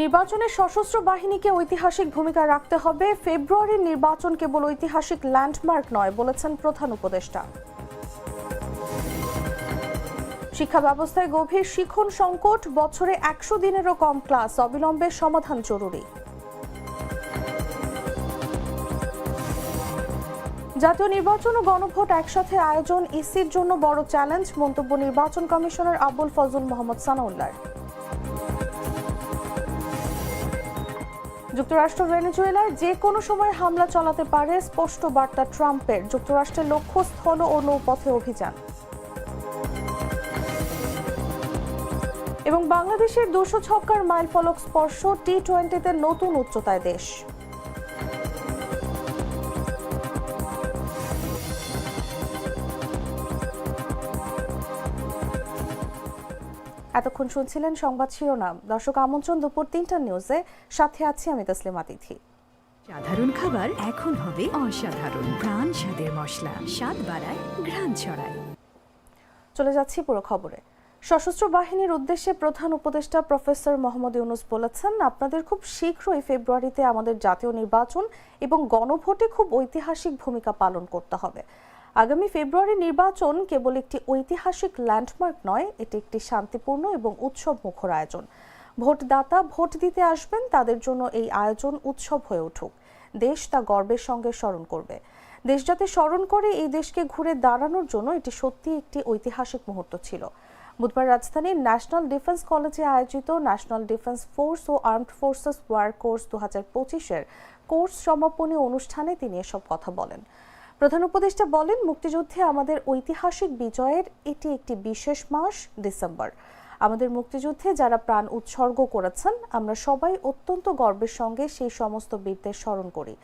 নির্বাচনে সশস্ত্র বাহিনীকে ঐতিহাসিক ভূমিকা রাখতে হবে। ফেব্রুয়ারির নির্বাচন কেবল ঐতিহাসিক ল্যান্ডমার্ক নয়, বলেছেন প্রধান উপদেষ্টা। শিক্ষা ব্যবস্থায় গভীর শিখন সংকট, বছরে একশো দিনেরও কম ক্লাস, অবিলম্বে সমাধান জরুরি। জাতীয় নির্বাচন ও গণভোট একসাথে আয়োজন, ইসির জন্য বড় চ্যালেঞ্জ, মন্তব্য নির্বাচন কমিশনার আবুল ফজল মোহাম্মদ সানাউল্লার যুক্তরাষ্ট্র ভেনেজুয়েলায় যে কোনো সময় হামলা চালাতে পারে স্পষ্ট বার্তা ট্রাম্পের। যুক্তরাষ্ট্রের লক্ষ্য স্থল ও নৌপথে অভিযান। এবং বাংলাদেশের দুশো ছক্কার মাইলফলক স্পর্শ টি টোয়েন্টিতে নতুন উচ্চতায় দেশ। এতক্ষণ শুনছিলেন সংবাদ শিরোনাম। দর্শক আমন্ত্রণ দুপুর তিনটা নিউজে। সাথে আছি আমি তসলিমা তিথি। সাধারণ খাবার এখন হবে অসাধারণ। প্রাণ স্বাদের মশলা স্বাদ বাড়ায় ঘ্রাণ ছড়ায়। চলে যাচ্ছি পুরো খবরে। সশস্ত্র বাহিনীর উদ্দেশ্যে প্রধান উপদেষ্টা প্রফেসর মোহাম্মদ ইউনুস বলেছেন আপনাদের খুব শীঘ্রই ফেব্রুয়ারিতে আমাদের জাতীয় নির্বাচন এবং গণভোটে খুব ঐতিহাসিক ভূমিকা পালন করতে হবে। আগামী ফেব্রুয়ারি নির্বাচন কেবল একটি ঐতিহাসিক ল্যান্ডমার্ক নয়, এটি একটি শান্তিপূর্ণ এবং উৎসব মুখর আয়োজন। ভোটদাতা ভোট দিতে আসবেন, তাদের জন্য এই আয়োজন উৎসব হয়ে উঠুক। দেশ তা গর্বের সঙ্গে স্মরণ করবে। দেশ যাতে স্মরণ করে, এই দেশকে ঘুরে দাঁড়ানোর জন্য এটি সত্যি একটি ঐতিহাসিক মুহূর্ত ছিল। বুধবার রাজধানীর ন্যাশনাল ডিফেন্স কলেজে আয়োজিত ন্যাশনাল ডিফেন্স ফোর্স ও আর্মড ফোর্সেস ওয়ার কোর্স দু হাজার পঁচিশের কোর্স সমাপনী অনুষ্ঠানে তিনি এসব কথা বলেন। প্রধান উপদেষ্টা বলেন, মুক্তিযুদ্ধে আমাদের ঐতিহাসিক বিজয়ের এটি একটি বিশেষ মাস, ডিসেম্বর। আমাদের মুক্তিযুদ্ধে যারা প্রাণ উৎসর্গ করেছেন, আমরা সবাই অত্যন্ত গর্বের সঙ্গে সেই সমস্ত বীরদের স্মরণ করি।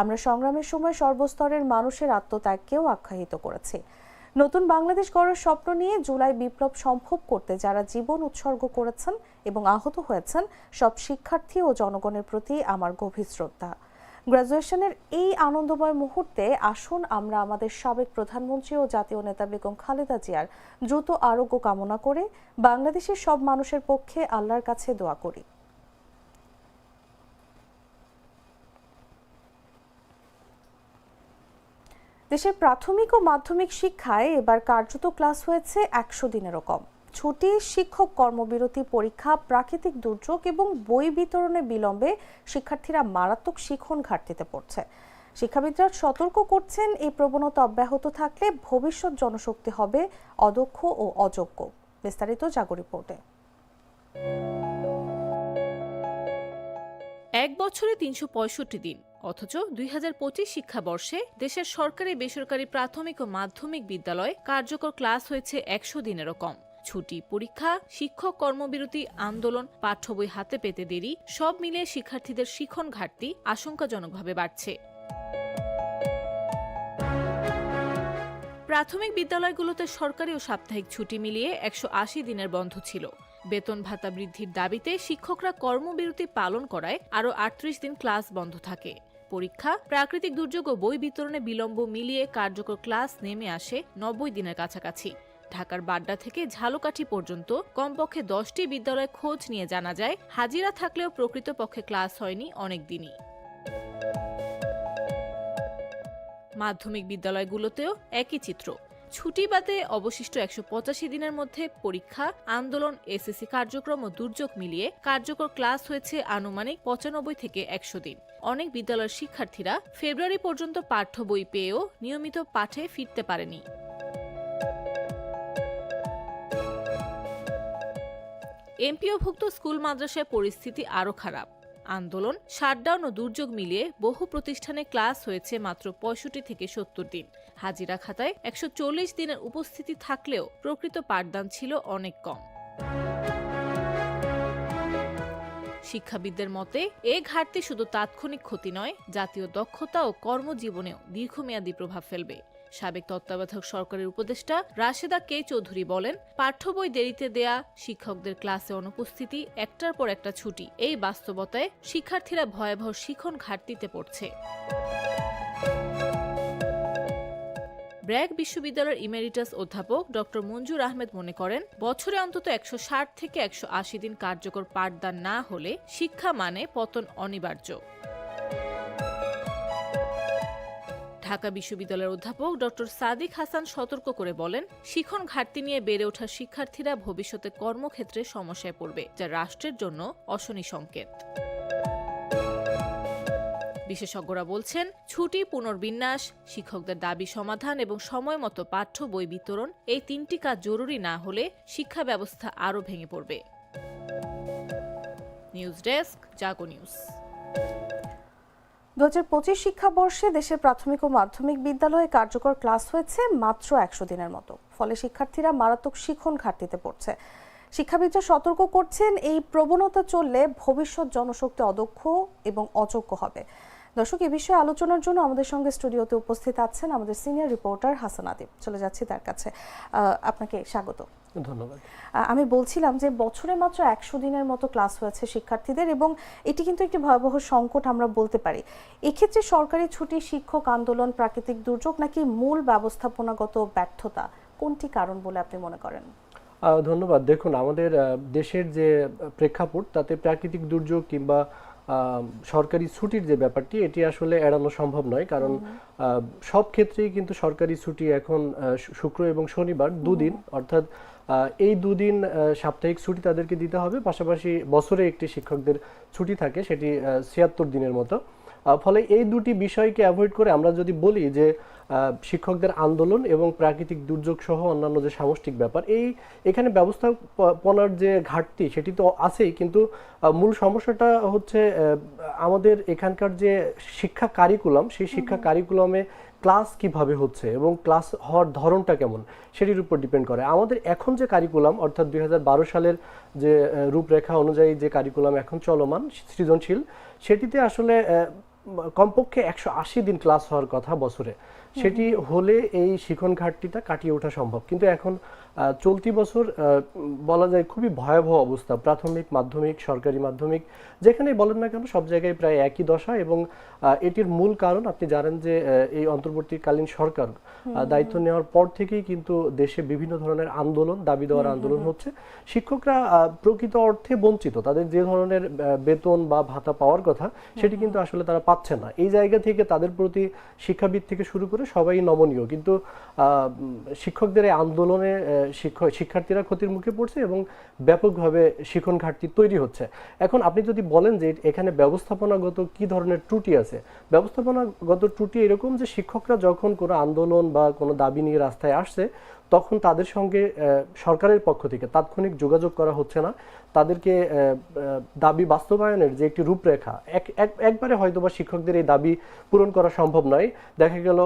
আমরা সংগ্রামের সময় সর্বস্তরের মানুষের আত্মত্যাগকেও আখ্যায়িত করেছি। নতুন বাংলাদেশ গড়ার স্বপ্ন নিয়ে জুলাই বিপ্লব সম্ভব করতে যারা জীবন উৎসর্গ করেছেন এবং আহত হয়েছেন, সব শিক্ষার্থী ও জনগণের প্রতি আমার গভীর শ্রদ্ধা। গ্রাজুয়েশনের এই আনন্দময় মুহূর্তে আসুন আমরা আমাদের সাবেক প্রধানমন্ত্রী ও জাতীয় নেতা বেগম খালেদা জিয়ার দ্রুত আরোগ্য কামনা করে বাংলাদেশের সব মানুষের পক্ষে আল্লাহর কাছে দোয়া করি। দেশের প্রাথমিক ও মাধ্যমিক শিক্ষায় এবার কার্যত ক্লাস হয়েছে একশো দিনেরও কম। ছুটি, শিক্ষক কর্মবিরতি পরীক্ষা, প্রাকৃতিক দুর্যোগ এবং বই বিতরণে বিলম্বে শিক্ষার্থীরা মারাত্মক শিখন ঘাটতিতে পড়ছে। শিক্ষাবিদরা সতর্ক করছেন, এই প্রবণতা অব্যাহত থাকলে ভবিষ্যৎ জনশক্তি হবে অদক্ষ ও অযোগ্য। বিস্তারিত জাগো রিপোর্টে। এক বছরে তিনশো পঁয়ষট্টি দিন, অথচ দুই হাজার পঁচিশ শিক্ষাবর্ষে দেশের সরকারি বেসরকারি প্রাথমিক ও মাধ্যমিক বিদ্যালয়ে কার্যকর ক্লাস হয়েছে একশো দিনেরও কম। ছুটি, পরীক্ষা, শিক্ষক কর্মবিরতি, আন্দোলন, পাঠ্য বই হাতে পেতে দেরি, সব মিলিয়ে শিক্ষার্থীদের শিখন ঘাটতি আশঙ্কাজনকভাবে বাড়ছে। প্রাথমিক বিদ্যালয়গুলোতে সরকারি ও সাপ্তাহিক ছুটি মিলিয়ে একশো আশি দিনের বন্ধ ছিল। বেতন ভাতা বৃদ্ধির দাবিতে শিক্ষকরা কর্মবিরতি পালন করায় আরও আটত্রিশ দিন ক্লাস বন্ধ থাকে। পরীক্ষা, প্রাকৃতিক দুর্যোগ ও বই বিতরণে বিলম্ব মিলিয়ে কার্যকর ক্লাস নেমে আসে নব্বই দিনের কাছাকাছি। ঢাকার বাড্ডা থেকে ঝালকাঠি পর্যন্ত কমপক্ষে দশটি বিদ্যালয় খোঁজ নিয়ে জানা যায়, হাজিরা থাকলেও প্রকৃতপক্ষে ক্লাস হয়নি অনেক দিনই মাধ্যমিক বিদ্যালয়গুলোতেও একই চিত্র। ছুটি বাদে অবশিষ্ট একশো পঁচাশি দিনের মধ্যে পরীক্ষা, আন্দোলন, এসএসসি কার্যক্রম ও দুর্যোগ মিলিয়ে কার্যকর ক্লাস হয়েছে আনুমানিক পঁচানব্বই থেকে একশো দিন। অনেক বিদ্যালয়ের শিক্ষার্থীরা ফেব্রুয়ারি পর্যন্ত পাঠ্য বই পেয়েও নিয়মিত পাঠে ফিরতে পারেনি। এমপিওভুক্ত স্কুল মাদ্রাসায় পরিস্থিতি আরও খারাপ। আন্দোলন, শাটডাউন ও দুর্যোগ মিলিয়ে বহু প্রতিষ্ঠানে ক্লাস হয়েছে মাত্র পঁয়ষট্টি থেকে সত্তর দিন। হাজিরা খাতায় একশো চল্লিশ দিনের উপস্থিতি থাকলেও প্রকৃত পাঠদান ছিল অনেক কম। শিক্ষাবিদদের মতে, এ ঘাটতি শুধু তাৎক্ষণিক ক্ষতি নয়, জাতীয় দক্ষতা ও কর্মজীবনেও দীর্ঘমেয়াদী প্রভাব ফেলবে। সাবেক তত্ত্বাবধায়ক সরকারের উপদেষ্টা রাশেদা কে চৌধুরী বলেন, পাঠ্য বই দেরিতে দেয়া শিক্ষকদের ক্লাসে অনুপস্থিতি একটার পর একটা ছুটি। এই বাস্তবতায় শিক্ষার্থীরা ভয়াবহ শিখন ঘাটতিতে পড়ছে। ব্র্যাক বিশ্ববিদ্যালয়ের ইমেরিটাস অধ্যাপক ডক্টর মঞ্জুর আহমেদ মনে করেন, বছরে অন্তত একশো ষাট থেকে একশো আশি দিন কার্যকর পাঠদান না হলে শিক্ষা মানে পতন অনিবার্য। ঢাকা বিশ্ববিদ্যালয়ের অধ্যাপক ড. সাদিক হাসান সতর্ক করে বলেন, শিখন ঘাটতি নিয়ে বেড়ে ওঠা শিক্ষার্থীরা ভবিষ্যতে কর্মক্ষেত্রে সমস্যায় পড়বে, যা রাষ্ট্রের জন্য অশনি সংকেত। বিশেষজ্ঞরা বলছেন, ছুটি, পুনর্বিন্যাস, শিক্ষকদের দাবি সমাধান এবং সময় মতো পাঠ্য বই বিতরণ এই তিনটি কাজ জরুরি না হলে শিক্ষা ব্যবস্থা আরও ভেঙে পড়বে। News desk, Jago news. দু হাজার পঁচিশ শিক্ষাবর্ষে দেশের প্রাথমিক ও মাধ্যমিক বিদ্যালয়ে কার্যকর ক্লাস হয়েছে মাত্র একশো দিনের মতো। ফলে শিক্ষার্থীরা মারাত্মক শিখন ঘাটতিতে পড়ছে। শিক্ষাবিদরা সতর্ক করছেন, এই প্রবণতা চললে ভবিষ্যৎ জনশক্তি অদক্ষ এবং অযোগ্য হবে। দর্শক, এ বিষয়ে আলোচনার জন্য আমাদের সঙ্গে স্টুডিওতে উপস্থিত আছেন আমাদের সিনিয়র রিপোর্টার হাসান আদিব। চলে যাচ্ছি তার কাছে। আপনাকে স্বাগত। ধন্যবাদ। আমি বলছিলাম যে বছরে মাত্র একশো দিনের মতো ক্লাস হয়েছে শিক্ষার্থীদের এবং এটি কিন্তু একটি ভয়াবহ সংকট আমরা বলতে পারি। এক্ষেত্রে সরকারি ছুটি শিক্ষক আন্দোলন প্রাকৃতিক দুর্যোগ নাকি মূল ব্যবস্থাপনাগত ব্যর্থতা? কোনটি কারণ বলে আপনি মনে করেন? ধন্যবাদ। দেখুন আমাদের দেশের যে প্রেক্ষাপট তাতে প্রাকৃতিক দুর্যোগ কিংবা সরকারি ছুটির যে ব্যাপারটি এটি আসলে এড়ানো সম্ভব নয়। কারণ সব ক্ষেত্রেই কিন্তু সরকারি ছুটি এখন শুক্র এবং শনিবার দুদিন। অর্থাৎ এই দুদিন সাপ্তাহিক ছুটি তাদেরকে দিতে হবে। পাশাপাশি বছরে একটি শিক্ষকদের ছুটি থাকে সেটি ছিয়াত্তর দিনের মতো। ফলে এই দুটি বিষয়কে অ্যাভয়েড করে আমরা যদি বলি যে শিক্ষকদের আন্দোলন এবং প্রাকৃতিক দুর্যোগ সহ অন্যান্য যে সামষ্টিক ব্যাপার এই এখানে ব্যবস্থাপনার যে ঘাটতি সেটি তো আছেই কিন্তু মূল সমস্যাটা হচ্ছে আমাদের এখানকার যে শিক্ষা কারিকুলাম সেই শিক্ষা কারিকুলামে ক্লাস কীভাবে হচ্ছে এবং ক্লাস হওয়ার ধরনটা কেমন সেটির উপর ডিপেন্ড করে। আমাদের এখন যে কারিকুলাম অর্থাৎ দুই হাজার বারো সালের যে রূপরেখা অনুযায়ী যে কারিকুলাম এখন চলমান সৃজনশীল সেটিতে আসলে কমপক্ষে একশো আশি দিন ক্লাস হওয়ার কথা বছরে। সেটি হলে এই শিখন ঘাটতিটা কাটিয়ে ওঠা সম্ভব। কিন্তু এখন চলতি বছর বলা যায় খুবই ভয়াবহ অবস্থা। প্রাথমিক মাধ্যমিক সরকারি মাধ্যমিক যেখানে বলেন না কেন সব জায়গায় প্রায় একই দশা এবং এটির মূল কারণ আপনি জানেন যে এই অন্তর্বর্তীকালীন সরকার দায়িত্ব নেওয়ার পর থেকেই কিন্তু দেশে বিভিন্ন ধরনের আন্দোলন দাবি দেওয়ার আন্দোলন হচ্ছে। শিক্ষকরা প্রকৃত অর্থে বঞ্চিত। তাদের যে ধরনের বেতন বা ভাতা পাওয়ার কথা সেটি কিন্তু আসলে তারা পাচ্ছে না। এই জায়গা থেকে তাদের প্রতি শিক্ষাবিদ থেকে শুরু করে সবাই নমনীয়। কিন্তু শিক্ষকদের এই আন্দোলনে শিক্ষক শিক্ষার্থীরা ক্ষতির মুখে পড়ছে এবং ব্যাপকভাবে শিক্ষণ ঘাটতি তৈরি হচ্ছে। এখন আপনি যদি বলেন যে এখানে ব্যবস্থাপনাগত কি ধরনের ত্রুটি আছে? ব্যবস্থাপনাগত ত্রুটি এরকম যে শিক্ষকরা যখন কোনো আন্দোলন বা কোনো দাবি নিয়ে রাস্তায় আসছে তখন তাদের সঙ্গে সরকারের পক্ষ থেকে তাৎক্ষণিক যোগাযোগ করা হচ্ছে না। তাদেরকে দাবি বাস্তবায়নের যে একটি রূপরেখা এক এক- একবারে হয়তোবা শিক্ষকদের এই দাবি পূরণ করা সম্ভব নয়। দেখা গেল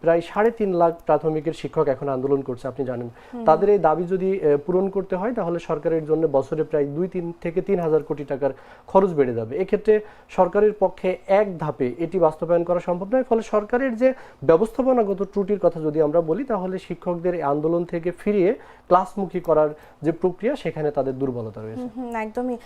প্রায় সাড়ে তিন লাখ প্রাথমিকের শিক্ষক এখন আন্দোলন করছে আপনি জানেন। তাদের এই দাবি যদি পূরণ করতে হয় তাহলে সরকারের জন্য বছরে প্রায় দুই তিন থেকে তিন হাজার কোটি টাকার খরচ বেড়ে যাবে। এক্ষেত্রে সরকারের পক্ষে এক ধাপে এটি বাস্তবায়ন করা সম্ভব নয়। ফলে সরকারের যে ব্যবস্থাপনাগত ত্রুটির কথা যদি আমরা বলি তাহলে শিক্ষকদের এই আন্দোলন থেকে ফিরিয়ে ক্লাসমুখী করার যে প্রক্রিয়া সেখানে তাদের দুর্বলতা রয়েছে। একদমই।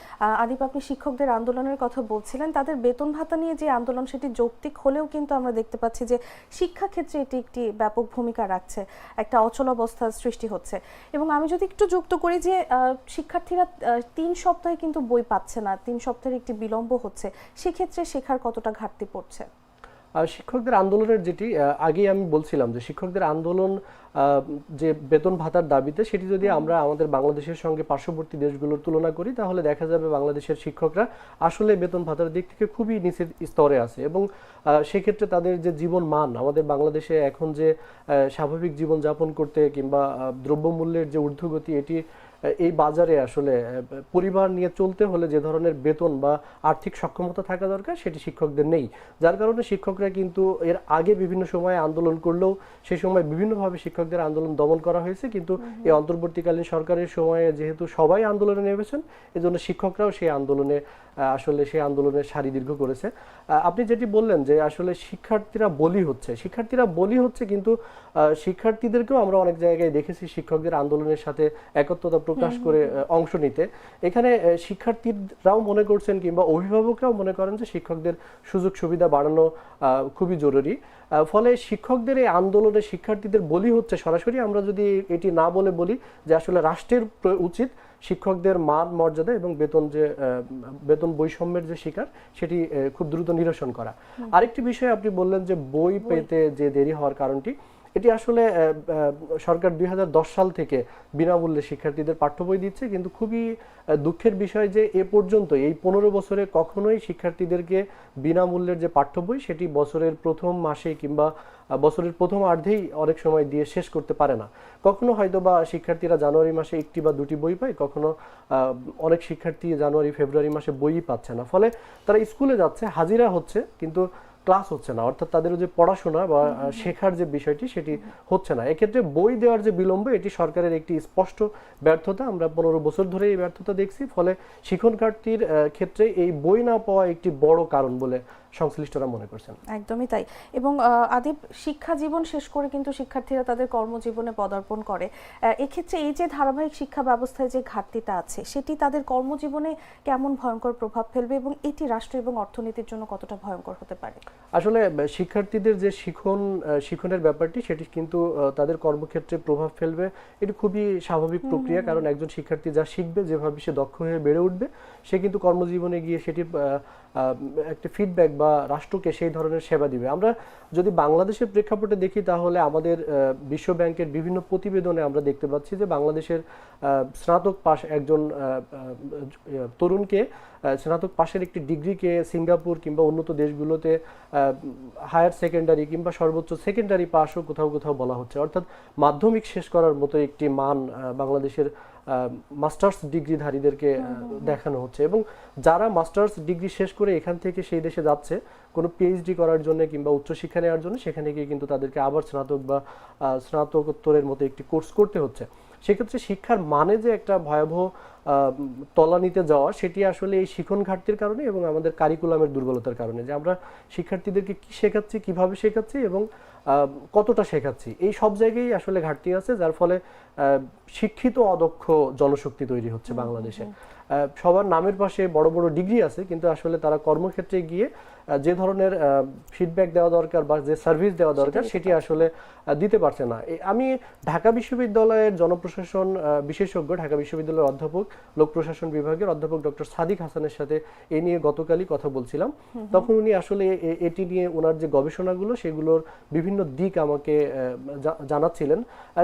আদিপ আপনি শিক্ষকদের আন্দোলনের কথা বলছিলেন। তাদের বেতন ভাতা নিয়ে যে আন্দোলন সেটি যৌক্তিক হলেও কিন্তু আমরা দেখতে পাচ্ছি যে শিক্ষাক্ষেত্রে এটি একটি ব্যাপক ভূমিকা রাখছে। একটা অচলাবস্থার সৃষ্টি হচ্ছে। এবং আমি যদি একটু যুক্ত করি যে শিক্ষার্থীরা তিন সপ্তাহে কিন্তু বই পাচ্ছে না তিন সপ্তাহের একটি বিলম্ব হচ্ছে সেক্ষেত্রে শেখার কতটা ঘাটতি পড়ছে? শিক্ষকদের আন্দোলনের যেটি আগেই আমি বলছিলাম যে শিক্ষকদের আন্দোলন যে বেতন ভাতার দাবিতে সেটি যদি আমরা আমাদের বাংলাদেশের সঙ্গে পার্শ্ববর্তী দেশগুলোর তুলনা করি, তাহলে দেখা যাবে বাংলাদেশের শিক্ষকরা আসলে বেতন ভাতার দিক থেকে খুবই নিচের স্তরে আছে এবং সেক্ষেত্রে তাদের যে জীবন মান, আমাদের বাংলাদেশে এখন যে স্বাভাবিক জীবন যাপন করতে কিংবা দ্রব্যমূল্যের যে ঊর্ধ্বগতি, এটি এই বাজারে আসলে পরিবার নিয়ে চলতে হলে যে ধরনের বেতন বা আর্থিক সক্ষমতা থাকা দরকার সেটি শিক্ষকদের নেই। যার কারণে শিক্ষকরা কিন্তু এর আগে বিভিন্ন সময়ে আন্দোলন করলেও সেই সময় বিভিন্নভাবে শিক্ষকদের আন্দোলন দমন করা হয়েছে। কিন্তু এই অন্তর্বর্তীকালীন সরকারের সময়ে যেহেতু সবাই আন্দোলনে নেমেছেন এজন্য শিক্ষকরাও সেই আন্দোলনে আসলে সেই আন্দোলনের সারি দীর্ঘ করেছে। আপনি যেটি বললেন যে আসলে শিক্ষার্থীরা বলি হচ্ছে শিক্ষার্থীরা বলি হচ্ছে কিন্তু শিক্ষার্থীদেরকেও আমরা অনেক জায়গায় দেখেছি শিক্ষকদের আন্দোলনের সাথে একত্রতা প্রকাশ করে অংশ নিতে। এখানে শিক্ষার্থীরাও মনে করছেন কিংবা অভিভাবকরাও মনে করেন যে শিক্ষকদের সুযোগ সুবিধা বাড়ানো খুবই জরুরি। ফলে শিক্ষকদের এই আন্দোলনে শিক্ষার্থীদের বলি হচ্ছে সরাসরি। আমরা যদি এটি না বলে বলি যে আসলে রাষ্ট্রের উচিত শিক্ষকদের মান মর্যাদা এবং বেতন যে বেতন বৈষম্যের যে শিকার সেটি খুব দ্রুত নিরসন করা। আরেকটি বিষয় আপনি বললেন যে বই। পেতে যে দেরি হওয়ার কারণটি। এটি আসলে সরকার দুই হাজার দশ সাল থেকে বিনামূল্যে শিক্ষার্থীদের পাঠ্য বই দিচ্ছে, কিন্তু খুবই দুঃখের বিষয় যে এ পর্যন্ত, এই পনেরো বছরে কখনোই শিক্ষার্থীদেরকে বিনামূল্যের যে পাঠ্য বই সেটি বছরের প্রথম মাসে কিংবা বছরের প্রথম অর্ধেই অনেক সময় দিয়ে শেষ করতে পারে না। কখনো হয়তো বা শিক্ষার্থীরা জানুয়ারি মাসে একটি বা দুটি বই পায়, কখনো অনেক শিক্ষার্থী জানুয়ারি, ফেব্রুয়ারি মাসে বইই পাচ্ছে না। ফলে তারা স্কুলে যাচ্ছে, হাজিরা হচ্ছে, কিন্তু ক্লাস হচ্ছে না অর্থাৎ তাদের যে পড়াশোনা বা শেখার যে বিষয়টি সেটি হচ্ছে না। এক্ষেত্রে বই দেওয়ার যে বিলম্ব এটি সরকারের একটি স্পষ্ট ব্যর্থতা। আমরা পনেরো বছর ধরে এই ব্যর্থতা দেখছি ফলে শিক্ষণ ঘাটতির ক্ষেত্রে এই বই না পাওয়া একটি বড় কারণ বলে সংশ্লিষ্টরা মনে করছেন। একদমই তাই। এবং আদিব শিক্ষা জীবন শেষ করে কিন্তু শিক্ষার্থীরা তাদের কর্মজীবনে পদার্পণ করে। এক্ষেত্রে এই যে ধারাবাহিক শিক্ষা ব্যবস্থায় যে ঘাটতিটা আছে সেটি তাদের কর্মজীবনে কেমন ভয়ঙ্কর প্রভাব ফেলবে এবং এটি রাষ্ট্র এবং অর্থনীতির জন্য কতটা ভয়ঙ্কর হতে পারে? আসলে শিক্ষার্থীদের যে শিখন শিখনের ব্যাপারটি সেটি কিন্তু তাদের কর্মক্ষেত্রে প্রভাব ফেলবে। এটি খুবই স্বাভাবিক প্রক্রিয়া কারণ একজন শিক্ষার্থী যা শিখবে যেভাবে সে দক্ষ হয়ে বেড়ে উঠবে সে কিন্তু কর্মজীবনে গিয়ে সেটি একটা ফিডব্যাক বা রাষ্ট্রকে সেই ধরনের সেবা দিবে। আমরা যদি বাংলাদেশের প্রেক্ষাপটে দেখি তাহলে আমাদের বিশ্ব ব্যাংকের বিভিন্ন প্রতিবেদনে আমরা দেখতে পাচ্ছি যে বাংলাদেশের স্নাতক পাশ একজন তরুণকে স্নাতক পাশের একটি ডিগ্রিকে সিঙ্গাপুর কিংবা উন্নত দেশগুলোতে হায়ার সেকেন্ডারি কিংবা সর্বোচ্চ সেকেন্ডারি পাশও কোথাও কোথাও বলা হচ্ছে। অর্থাৎ মাধ্যমিক শেষ করার মতো একটি মান বাংলাদেশের মাস্টার্স ডিগ্রিধারীদেরকে দেখানো হচ্ছে। এবং যারা মাস্টার্স ডিগ্রি শেষ করে এখান থেকে সেই দেশে যাচ্ছে, কোনো পিএইচডি করার জন্য কিংবা উচ্চশিক্ষা নেওয়ার জন্য, সেখানে গিয়ে কিন্তু তাদেরকে আবার স্নাতক বা স্নাতকোত্তরের মতো একটি কোর্স করতে হচ্ছে। সেক্ষেত্রে শিক্ষার মানে যে একটা ভয়াবহ তলানিতে যাওয়া সেটি আসলে এই শিখন ঘাটতির কারণে এবং আমাদের কারিকুলামের দুর্বলতার কারণে যে আমরা শিক্ষার্থীদেরকে কি শেখাচ্ছি কীভাবে শেখাচ্ছি এবং আহ, কতটা শেখাচ্ছি এই সব জায়গায় আসলে ঘাটতি আছে যার ফলে আহ, শিক্ষিত অদক্ষ জনশক্তি তৈরি হচ্ছে বাংলাদেশে। সবার নামের পাশে বড় বড় ডিগ্রি আছে কিন্তু আসলে তারা কর্মক্ষেত্রে গিয়ে যে ধরনের ফিডব্যাক দেওয়া দরকার বা যে সার্ভিস দেওয়া দরকার সেটি আসলে দিতে পারছে না। আমি ঢাকা বিশ্ববিদ্যালয়ের জনপ্রশাসন বিশেষজ্ঞ ঢাকা বিশ্ববিদ্যালয়ের অধ্যাপক লোক প্রশাসন বিভাগের অধ্যাপক ডক্টর সাদিক হাসানের সাথে এ নিয়ে গতকালই কথা বলছিলাম। তখন উনি আসলে এটি নিয়ে ওনার যে গবেষণাগুলো সেগুলোর বিভিন্ন দিক আমাকে জানাচ্ছিলেন।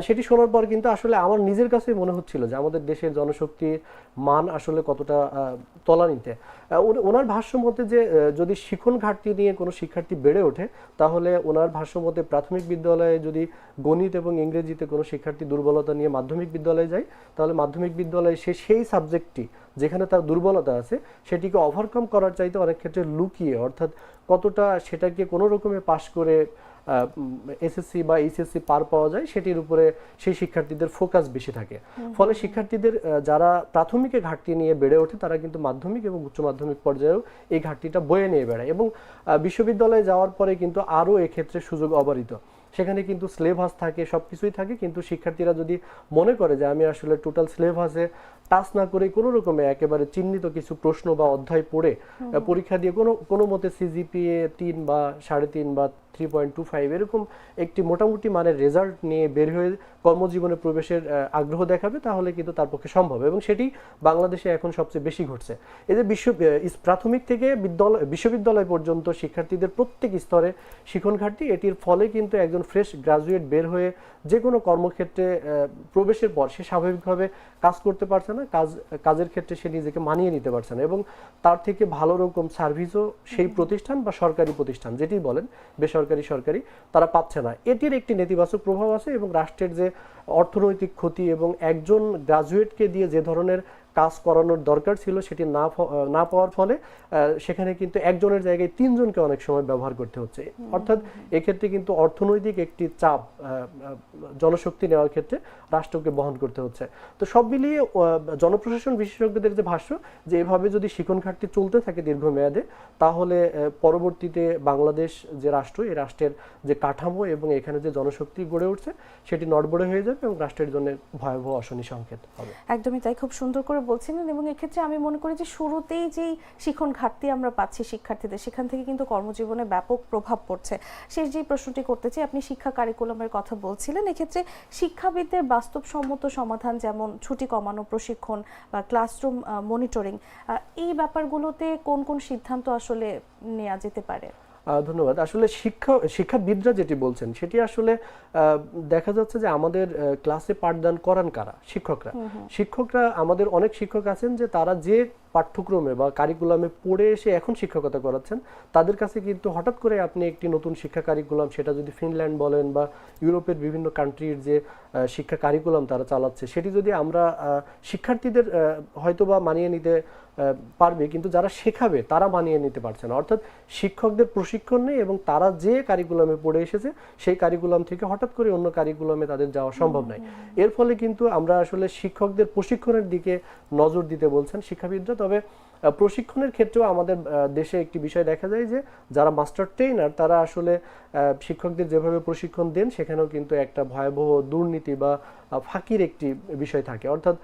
সেটি শোনার পর কিন্তু আসলে আমার নিজের কাছে মনে হচ্ছিল যে আমাদের দেশের জনশক্তির মান আসলে কতটা তলানিতে। ওনার ভাষ্য মতে যে যদি শিখন ঘাটতি নিয়ে কোনো শিক্ষার্থী বেড়ে ওঠে, তাহলে ওনার ভাষ্যমতে প্রাথমিক বিদ্যালয়ে যদি গণিত এবং ইংরেজিতে কোনো শিক্ষার্থী দুর্বলতা নিয়ে মাধ্যমিক বিদ্যালয়ে যায়, তাহলে মাধ্যমিক বিদ্যালয়ে সে সেই সাবজেক্টটি যেখানে তার দুর্বলতা আছে, সেটিকে ওভারকাম করার চাইতে অনেক ক্ষেত্রে লুকিয়ে, অর্থাৎ কতটা সেটাকে কোনো রকমে পাশ করে এসএসসি বা এইচএসসি পার পাওয়া যায় সেটির উপরে সেই শিক্ষার্থীদের ফোকাস বেশি থাকে। ফলে শিক্ষার্থীদের যারা প্রাথমিকে ঘাটতি নিয়ে বেড়ে ওঠে তারা কিন্তু মাধ্যমিক এবং উচ্চ মাধ্যমিক পর্যায়েও এই ঘাটতিটা বয়ে নিয়ে বেড়ায় এবং বিশ্ববিদ্যালয়ে যাওয়ার পরে কিন্তু আরও এক্ষেত্রে সুযোগ অবারিত। সেখানে কিন্তু সিলেবাস থাকে সব কিছুই থাকে কিন্তু শিক্ষার্থীরা যদি মনে করে যে আমি আসলে টোটাল সিলেবাসে টাচ না করে কোনো রকমে একেবারে চিহ্নিত কিছু প্রশ্ন বা অধ্যায় পড়ে পরীক্ষা দিয়ে কোনো কোনো মতে সিজিপিএ তিন বা সাড়ে তিন বা থ্রি পয়েন্ট টু ফাইভ এরকম একটি মোটামুটি মানের রেজাল্ট নিয়ে বের হয়ে কর্মজীবনে প্রবেশের আগ্রহ দেখাবে তাহলে কিন্তু তার পক্ষে সম্ভব এবং সেটি বাংলাদেশে এখন সবচেয়ে বেশি ঘটছে। এই যে বিশ্ব প্রাথমিক থেকে বিদ্যালয় বিশ্ববিদ্যালয় পর্যন্ত শিক্ষার্থীদের প্রত্যেক স্তরে শিখন ঘাটতি এটির ফলে কিন্তু একজন ফ্রেশ গ্রাজুয়েট বের হয়ে যে কোনো কর্মক্ষেত্রে প্রবেশের পর সে স্বাভাবিকভাবে কাজ করতে পারছে না কাজ কাজের ক্ষেত্রে সে নিজেকে মানিয়ে নিতে পারছে না এবং তার থেকে ভালো রকম সার্ভিসও সেই প্রতিষ্ঠান বা সরকারি প্রতিষ্ঠান যেটি বলেন বেসরকারি সরকারি তারা পাচ্ছে না। এটির একটি নেতিবাচক প্রভাব আছে এবং রাষ্ট্রের যে অর্থনৈতিক ক্ষতি এবং একজন গ্রাজুয়েটকে দিয়ে যে ধরনের কাজ করানোর দরকার ছিল সেটি না না পাওয়ার ফলে সেখানে কিন্তু একজনের জায়গায় তিনজনকে অনেক সময় ব্যবহার করতে হচ্ছে। অর্থাৎ এক্ষেত্রে কিন্তু অর্থনৈতিক একটি চাপ জনশক্তি নেওয়ার ক্ষেত্রে রাষ্ট্রকে বহন করতে হচ্ছে। তো সব মিলিয়ে জনপ্রশাসন বিশেষজ্ঞদের যে ভাষ্য, যে এভাবে যদি শিক্ষণ ঘাটতি চলতে থাকে দীর্ঘমেয়াদে, তাহলে পরবর্তীতে বাংলাদেশ যে রাষ্ট্র, এই রাষ্ট্রের যে কাঠামো এবং এখানে যে জনশক্তি গড়ে উঠছে, সেটি নড়বড়ে হয়ে যাবে এবং রাষ্ট্রের জন্য ভয়াবহ অশনি সংকেত হবে। একদমই তাই। খুব সুন্দর করে বলছিলেন এবং এক্ষেত্রে আমি মনে করি যে শুরুতেই যেই শিক্ষণ ঘাটতি আমরা পাচ্ছি শিক্ষার্থীদের, সেখান থেকে কিন্তু কর্মজীবনে ব্যাপক প্রভাব পড়ছে। শেষ যে প্রশ্নটি করতে চাই, আপনি শিক্ষা কারিকুলামের কথা বলছিলেন, এক্ষেত্রে শিক্ষাবিদদের বাস্তবসম্মত সমাধান যেমন ছুটি কমানো, প্রশিক্ষণ বা ক্লাসরুম মনিটরিং এই ব্যাপারগুলোতে কোন কোন সিদ্ধান্ত আসলে নেওয়া যেতে পারে? ধন্যবাদ। আসলে শিক্ষা শিক্ষাবিদরা যেটি বলছেন সেটি আসলে দেখা যাচ্ছে যে আমাদের ক্লাসে পাঠদান করান কারা? শিক্ষকরা। শিক্ষকরা আমাদের অনেক শিক্ষক আছেন যে তারা যে পাঠ্যক্রমে বা কারিকুলামে পড়ে এসে এখন শিক্ষকতা করাচ্ছেন তাদের কাছে কিন্তু হঠাৎ করে আপনি একটি নতুন শিক্ষা কারিকুলাম সেটা যদি ফিনল্যান্ড বলেন বা ইউরোপের বিভিন্ন কান্ট্রির যে শিক্ষা কারিকুলাম তারা চালাচ্ছে সেটি যদি আমরা আহ, শিক্ষার্থীদের আহ, হয়তোবা মানিয়ে নিতে পারবে কিন্তু যারা শেখাবে তারা মানিয়ে নিতে পারছে না। অর্থাৎ শিক্ষকদের প্রশিক্ষণ নেই এবং তারা যে কারিকুলামে পড়ে এসেছে সেই কারিকুলাম থেকে হঠাৎ করে অন্য কারিকুলামে তাদের যাওয়া সম্ভব নয় এর ফলে কিন্তু আমরা আসলে শিক্ষকদের প্রশিক্ষণের দিকে নজর দিতে বলছেন শিক্ষাবিদরা। তবে প্রশিক্ষণের ক্ষেত্রেও আমাদের দেশে একটি বিষয় দেখা যায় যে যারা মাস্টার ট্রেনার তারা আসলে শিক্ষকদের যেভাবে প্রশিক্ষণ দেন সেখানেও কিন্তু একটা ভয়াবহ দুর্নীতি বা ফাঁকির একটি বিষয় থাকে। অর্থাৎ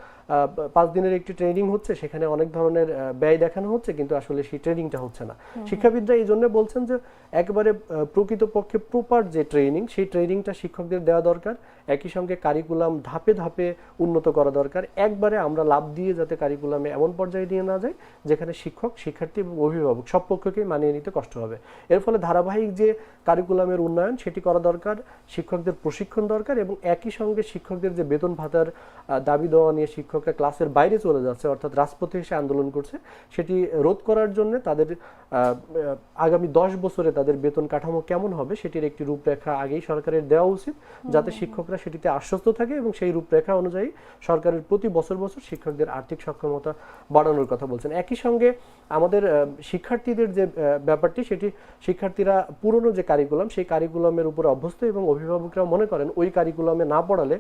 পাঁচ দিনের একটি ট্রেনিং হচ্ছে সেখানে অনেক ধরনের ব্যয় দেখানো হচ্ছে কিন্তু আসলে সেই ট্রেনিংটা হচ্ছে না। শিক্ষাবিদরা এই জন্য বলছেন যে একেবারে প্রকৃতপক্ষে প্রপার যে ট্রেনিং সেই ট্রেনিংটা শিক্ষকদের দেওয়া দরকার। একই সঙ্গে কারিকুলাম ধাপে ধাপে উন্নত করা দরকার। একবারে আমরা লাভ দিয়ে যাতে কারিকুলামে এমন পর্যায়ে নিয়ে না যায় যেখানে শিক্ষক শিক্ষার্থী এবং অভিভাবক সব পক্ষকেই মানিয়ে নিতে কষ্ট হবে। এর ফলে ধারাবাহিক যে কারিকুলামের উন্নয়ন সেটি করা দরকার শিক্ষকদের প্রশিক্ষণ দরকার এবং একই সঙ্গে শিক্ষকদের যে বেতন ভাতার দাবি দেওয়া নিয়ে শিক্ষকরা ক্লাসের বাইরে চলে যাচ্ছে, অর্থাৎ রাজপথে এসে আন্দোলন করছে, সেটি রোধ করার জন্য তাদের আগামী দশ বছরে তাদের বেতন কাঠামো কেমন হবে সেটির একটি রূপরেখা আগেই সরকারের দেওয়া উচিত, যাতে শিক্ষকরা সেটিতে আশ্বস্ত থাকে এবং সেই রূপরেখা অনুযায়ী সরকারের প্রতি বছর বছর শিক্ষকদের আর্থিক সক্ষমতা বাড়ানোর কথা বলছেন। একই সঙ্গে আমাদের শিক্ষার্থীদের যে ব্যাপারটি, সেটি শিক্ষার্থীরা পুরনো যে কারিকুলাম সেই কারিকুলামের উপরে অভ্যস্ত এবং অভিভাবকরা মনে করেন ওই কারিকুলামে না পড়ালে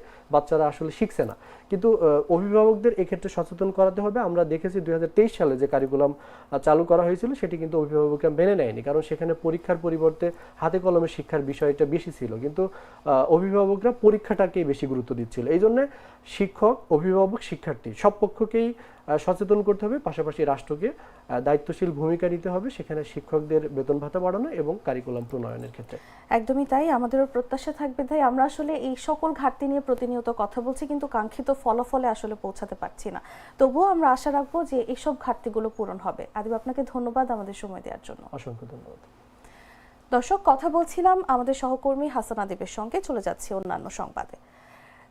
বাচ্চারা আসলে শিখছে না। কিন্তু অভিভাবকদের এক্ষেত্রে সচেতন করাতে হবে। আমরা দেখেছি দুই হাজার তেইশ সালে যে কারিকুলাম চালু করা হয়েছিল, সেটি কিন্তু অভিভাবকরা মেনে নেয়নি। কারণ সেখানে পরীক্ষার পরিবর্তে হাতে কলমে শিক্ষার বিষয়টা বেশি ছিল। কিন্তু অভিভাবকরা পরীক্ষাটাকেই বেশি গুরুত্ব দিচ্ছিল। এই জন্য শিক্ষক, অভিভাবক, শিক্ষার্থী সব পক্ষকেই সচেতন করতে হবে। পাশাপাশি রাষ্ট্রকে দায়িত্বশীল ভূমিকা নিতে হবে। সেখানে শিক্ষকদের বেতন ভাতা বাড়ানো এবং কারিকুলাম প্রণয়নের ক্ষেত্রে। একদমই তাই। আমাদেরও প্রত্যাশা থাকবে। তাই আমরা আসলে এই সকল ঘাটতি নিয়ে প্রতিনিয়ত কথা বলছি, কিন্তু কাঙ্ক্ষিত ফলাফলে আসলে পৌঁছাতে পারছি না। তবুও আমরা আশা রাখব যে এইসব ঘাটতিগুলো পূরণ হবে। আদিব আপনাকে ধন্যবাদ আমাদের সময় দেওয়ার জন্য। অসংখ্য ধন্যবাদ। দর্শক কথা বলছিলাম আমাদের সহকর্মী হাসান আদিবের সঙ্গে। চলে যাচ্ছে অন্যান্য সংবাদে।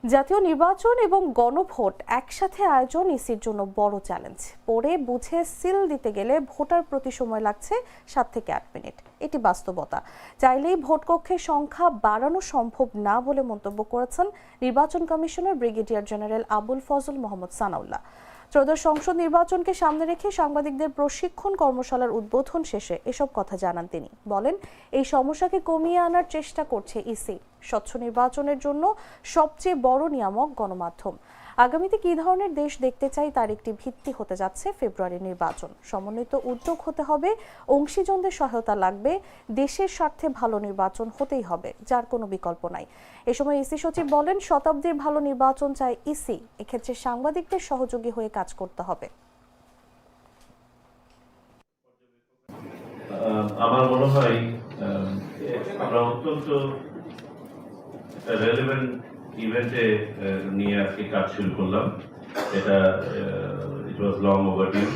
জাতীয় নির্বাচন এবং গণভোট একসাথে আয়োজন ইসির জন্য বড় চ্যালেঞ্জ। পরে বুঝে সিল দিতে গেলে ভোটার প্রতি সময় লাগছে সাত থেকে আট মিনিট। এটি বাস্তবতা। চাইলেই ভোটকক্ষের সংখ্যা বাড়ানো সম্ভব না বলে মন্তব্য করেছেন নির্বাচন commissioner brigadier general Abul Fazal Mohammad Sanaullah. ত্রয়োদশ সংসদ নির্বাচনকে সামনে রেখে সাংবাদিকদের প্রশিক্ষণ কর্মশালার উদ্বোধন শেষে এসব কথা জানান তিনি। বলেন, এই সমস্যাকে কমিয়ে আনার চেষ্টা করছে ইসি। স্বচ্ছ নির্বাচনের জন্য সবচেয়ে বড় নিয়ামক গণমাধ্যম। আগামীতে কী ধরনের দেশ দেখতে চাই তার একটি ভিত্তি হতে যাচ্ছে ফেব্রুয়ারি নির্বাচন। সমন্বিত উদ্যোগ হতে হবে, অংশীজনদের সহায়তা লাগবে, দেশের স্বার্থে ভালো নির্বাচন হতেই হবে, যার কোনো বিকল্প নাই। এ সময় ইসি সচিব বলেন, শতাব্দীর ভালো নির্বাচন চায় ইসি, এক্ষেত্রে সাংবাদিকদের সহযোগী হয়ে কাজ করতে হবে। আমার মনে হয় আমরা অত্যন্ত রেলেভেন্ট ইভেন্টে নিয়ে আজকে কাজ শুরু করলাম। এটা ইট ওয়াজ লং ওভারডিউ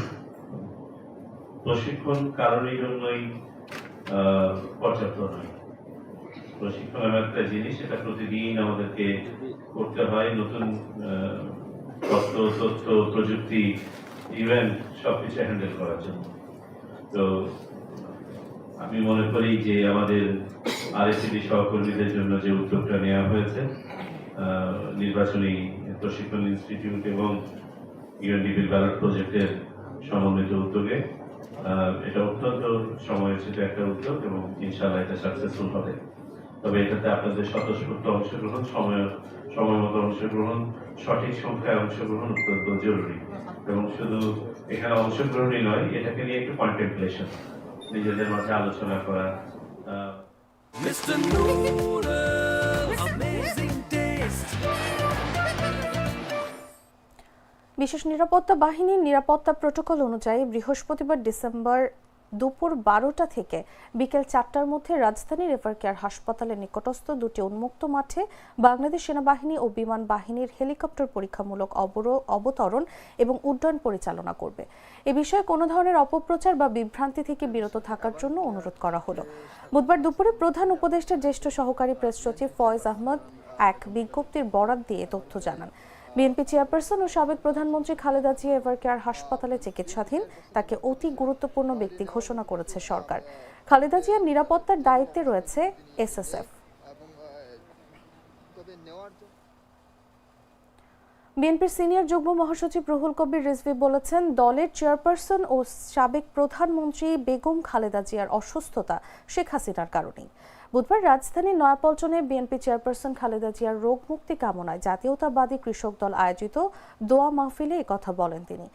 প্রশিক্ষণ কারণের জন্যই পর্যাপ্ত নয়। প্রশিক্ষণ এমন একটা জিনিস এটা প্রতিদিন আমাদেরকে করতে হয়। নতুন তথ্য তথ্য, প্রযুক্তি ইভেন্ট সবকিছু হ্যান্ডেল করার জন্য। তো, আমি মনে করি যে আমাদের আরএসিডি সহকর্মীদের জন্য যে উদ্যোগটা নেওয়া হয়েছে নির্বাচনী প্রশিক্ষণ ইনস্টিটিউট এবং ইউএনডিপির ব্যালট প্রজেক্টের সমন্বিত উদ্যোগে এটা অত্যন্ত সময়োচিত একটা উদ্যোগ এবং ইনশাআল্লাহ এটা সাকসেসফুল হবে তবে এটাতে আপনাদের স্বতঃস্ফূর্ত অংশগ্রহণ সময় সময় মতো অংশগ্রহণ সঠিক সংখ্যায় অংশগ্রহণ অত্যন্ত জরুরি এবং শুধু এখানে অংশগ্রহণই নয় এটাকে নিয়ে একটু কন্টেম্পলেশন নিজেদের মাঝে আলোচনা করা Mr. Noodle, amazing বিশেষ নিরাপত্তা বাহিনীর নিরাপত্তা প্রোটোকল অনুযায়ী বৃহস্পতিবার ডিসেম্বর দুপুর বারোটা থেকে বিকেল চারটার মধ্যে রাজধানীর রেফার কেয়ার হাসপাতালের নিকটস্থ দুটি উন্মুক্ত মাঠে বাংলাদেশ সেনাবাহিনী ও বিমান বাহিনীর হেলিকপ্টার পরীক্ষামূলক অবতরণ এবং উড্ডয়ন পরিচালনা করবে। এ বিষয়ে কোনো ধরনের অপপ্রচার বা বিভ্রান্তি থেকে বিরত থাকার জন্য অনুরোধ করা হলো। বুধবার দুপুরে প্রধান উপদেষ্টা জ্যেষ্ঠ সহকারী প্রেস সচিব ফয়েজ আহমদ এক বিজ্ঞপ্তির বরাত দিয়ে তথ্য জানান। বিএনপি চেয়ারপারসন ও সাবেক প্রধানমন্ত্রী খালেদা জিয়া এভার কেয়ার হাসপাতালে চিকিৎসাধীন। তাকে অতি গুরুত্বপূর্ণ ব্যক্তি ঘোষণা করেছে সরকার। খালেদা জিয়ার নিরাপত্তার দায়িত্বে রয়েছে এসএসএফ। বিএনপির সিনিয়র যুগ্ম মহাসচিব রুহুল কবির রিজভি বলেছেন, দলের চেয়ারপারসন ও সাবেক প্রধানমন্ত্রী বেগম খালেদা জিয়ার অসুস্থতা শেখ হাসিনার কারণেই। বুধবার রাজধানীর নয়াপল্টনে বিএনপি চেয়ারপারসন খালেদা জিয়ার রোগ মুক্তি কামনায় জাতীয়তাবাদী কৃষক দল আয়োজিত দোয়া মাহফিলে কথা বলেন তিনি।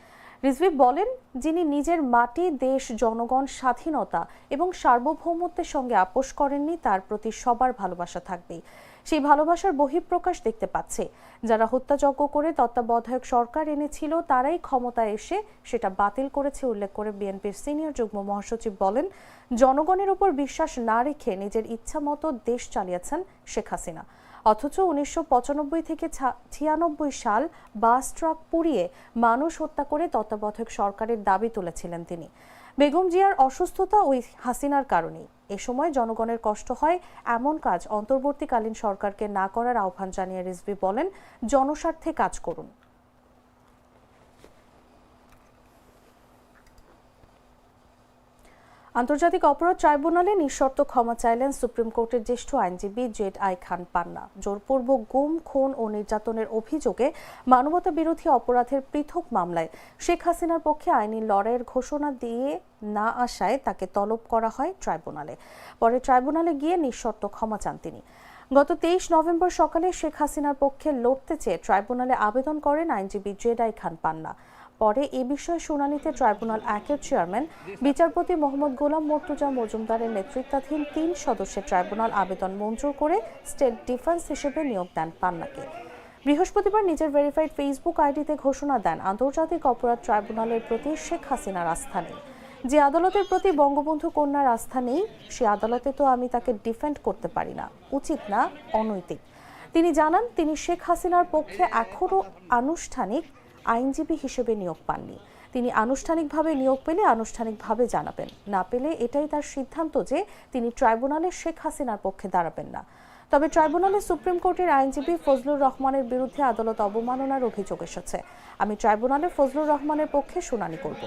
রিজভি বলেন, যিনি নিজের মাটি, দেশ, জনগণ, স্বাধীনতা এবং সার্বভৌমত্বের সঙ্গে আপোষ করেননি, তার প্রতি সবার ভালোবাসা থাকবেই। সেই ভালোবাসার বহিঃপ্রকাশ দেখতে পাচ্ছে। যারা হত্যাযজ্ঞ করে তত্ত্বাবধায়ক সরকার এনেছিল, তারাই ক্ষমতায় এসে সেটা বাতিল করেছে উল্লেখ করে বিএনপির সিনিয়র যুগ্ম মহাসচিব বলেন, জনগণের উপর বিশ্বাস না রেখে নিজের ইচ্ছা মতো দেশ চালিয়েছেন শেখ হাসিনা। অথচ উনিশশো পঁচানব্বই থেকে ছিয়ানব্বই সাল বাস ট্রাক পুড়িয়ে মানুষ হত্যা করে তত্ত্বাবধায়ক সরকারের দাবি তুলেছিলেন তিনি। বেগম জিয়ার অসুস্থতা ওই হাসিনার কারণেই। এ সময় জনগণের কষ্ট হয় এমন কাজ অন্তর্বর্তীকালীন সরকারকে না করার আহ্বান জানিয়ে রিজভি বলেন, জনস্বার্থে কাজ করুন। আন্তর্জাতিক অপরাধ ট্রাইব্যুনালে নিঃশর্ত ক্ষমা চাইলেন সুপ্রিম কোর্টের জ্যেষ্ঠ আইনজীবী জেড আই খান পান্না। জোরপূর্বক গুম, খুন ও নির্যাতনের অভিযোগে মানবতা বিরোধী অপরাধের পৃথক মামলায় শেখ হাসিনার পক্ষে আইনি লড়াইয়ের ঘোষণা দিয়ে না আসায় তাকে তলব করা হয় ট্রাইব্যুনালে। পরে ট্রাইব্যুনালে গিয়ে নিঃশর্ত ক্ষমা চান তিনি। গত তেইশ নভেম্বর সকালে শেখ হাসিনার পক্ষে লড়তে চেয়ে ট্রাইব্যুনালে আবেদন করেন আইনজীবী জেড আই খান পান্না। পরে এ বিষয়ে শুনানিতে ট্রাইব্যুনাল একের চেয়ারম্যান, বিচারপতি মোহাম্মদ গোলাম মর্তুজা মজুমদারের নেতৃত্বাধীন তিন সদস্যের ট্রাইব্যুনাল আবেদন মঞ্জুর করে স্টেট ডিফেন্স হিসেবে নিয়োগ দেন পান্নাকে। বৃহস্পতিবার নিজের ভেরিফাইড ফেসবুক আইডিতে ঘোষণা দেন আন্তর্জাতিক অপরাধ ট্রাইব্যুনালের প্রতি শেখ হাসিনার আস্থা নেই। যে আদালতের প্রতি বঙ্গবন্ধু কন্যার আস্থা নেই, সে আদালতে তো আমি তাকে ডিফেন্ড করতে পারি না। উচিত না, অনৈতিক। তিনি জানান, তিনি শেখ হাসিনার পক্ষে এখনও আনুষ্ঠানিক আইনজীবী হিসেবে নিয়োগ পাননি। তিনি আনুষ্ঠানিকভাবে নিয়োগ পেলে আনুষ্ঠানিকভাবে জানাবেন। না পেলে এটাই তার সিদ্ধান্ত যে তিনি ট্রাইব্যুনালে শেখ হাসিনার পক্ষে দাঁড়াবেন না। তবে ট্রাইব্যুনালে সুপ্রিম কোর্টের আইনজীবী ফজলুর রহমানের বিরুদ্ধে আদালত অবমাননার অভিযোগ এসেছে। আমি ট্রাইব্যুনালে ফজলুর রহমানের পক্ষে শুনানি করব।